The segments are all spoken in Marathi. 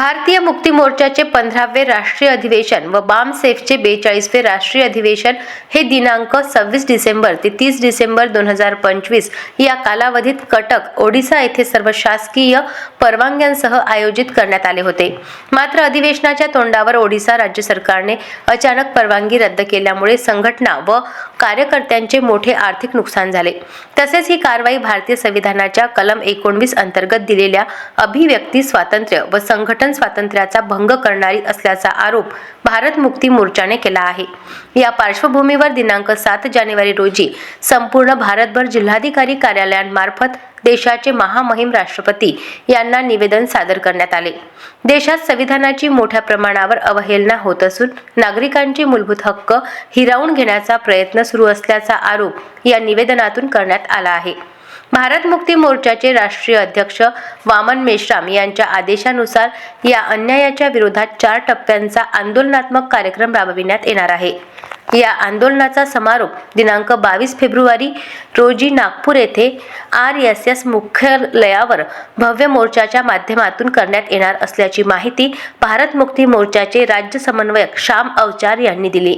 भारतीय मुक्ती मोर्चाचे पंधरावे राष्ट्रीय अधिवेशन व बाम सेफचे बेचाळीसवे राष्ट्रीय अधिवेशन हे दिनांक सव्वीस डिसेंबर ते तीस डिसेंबर दोन हजार पंचवीस या कालावधीत कटक ओडिसा येथे सर्व शासकीय परवानग्यांसह आयोजित करण्यात आले होते. मात्र अधिवेशनाच्या तोंडावर ओडिसा राज्य सरकारने अचानक परवानगी रद्द केल्यामुळे संघटना व कार्यकर्त्यांचे मोठे आर्थिक नुकसान झाले. तसेच ही कारवाई भारतीय संविधानाच्या कलम एकोणवीस अंतर्गत दिलेल्या अभिव्यक्ती स्वातंत्र्य व संघटन स्वातंत्र्याचा भंग करणारी असल्याचा आरोप भारत मुक्ती मोर्चाने केला आहे. या पार्श्वभूमीवर दिनांक सात जानेवारी रोजी संपूर्ण भारतभर जिल्हाधिकारी कार्यालयांमार्फत देशाचे महामहिम राष्ट्रपती यांना निवेदन सादर करण्यात आले. देशात संविधानाची मोठ्या प्रमाणावर अवहेलना होत असून नागरिकांचे मूलभूत हक्क हिरावून घेण्याचा प्रयत्न सुरू असल्याचा आरोप या निवेदनातून करण्यात आला आहे. भारत मुक्ती मोर्चाचे राष्ट्रीय अध्यक्ष वामन मेश्राम यांच्या आदेशानुसार या अन्यायाच्या विरोधात चार टप्प्यांचा आंदोलनात्मक कार्यक्रम राबविण्यात येणार आहे. या आंदोलनाचा समारोप दिनांक बावीस फेब्रुवारी रोजी नागपूर येथे आर एस एस मुख्यालयावर भव्य मोर्चाच्या माध्यमातून करण्यात येणार असल्याची माहिती भारत मुक्ती मोर्चाचे राज्य समन्वयक श्याम अवचार यांनी दिली.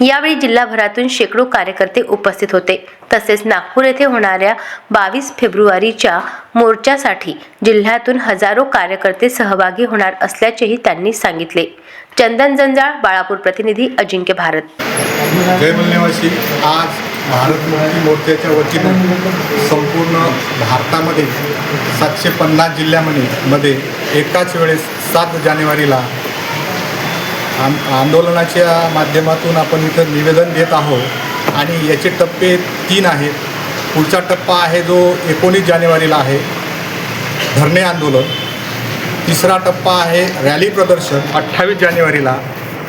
यावेळी जिल्हाभरातून शेकडो कार्यकर्ते उपस्थित होते. तसेच नागपूर येथे होणाऱ्या बावीस फेब्रुवारीच्या मोर्चासाठी जिल्ह्यातून हजारो कार्यकर्ते सहभागी होणार असल्याचेही त्यांनी सांगितले. चंदन जंजाळ बाळापूर प्रतिनिधी अजिंक्य भारत. जय आज भारत मुक्ती मोर्चाच्या वतीनं संपूर्ण भारतामध्ये सातशे पन्नास जिल्ह्यामध्ये मध्ये एकाच वेळेस सात जानेवारीला आंदोलनाच्या माध्यमातून आपण इथं निवेदन देत आहोत. आणि याचे टप्पे तीन आहेत. पुढचा टप्पा आहे जो एकोणीस जानेवारीला आहे. धरणे आंदोलन. तिसरा टप्पा आहे रॅली प्रदर्शन अठ्ठावीस जानेवारीला.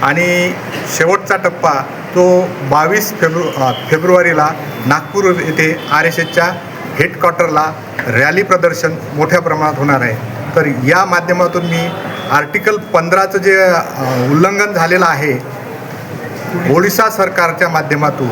आणि शेवटचा टप्पा तो बावीस फेब्रु फेब्रुवारीला नागपूर येथे आर एस एसच्या हेडक्वार्टरला रॅली प्रदर्शन मोठ्या प्रमाणात होणार आहे. तर या माध्यमातून मी आर्टिकल पंधराचं जे उल्लंघन झालेलं आहे ओडिशा सरकारच्या माध्यमातून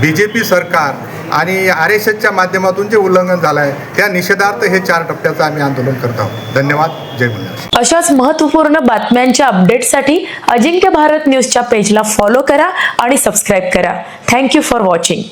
बी जे पी सरकार आणि आर एस एसच्या माध्यमातून जे उल्लंघन झालं आहे त्या निषेधार्थ हे चार टप्प्याचं आम्ही आंदोलन करत आहोत. धन्यवाद. जय मुंडा अशाच महत्त्वपूर्ण बातम्यांच्या अपडेटसाठी अजिंक्य भारत न्यूजच्या पेजला फॉलो करा आणि सबस्क्राईब करा. Thank you for watching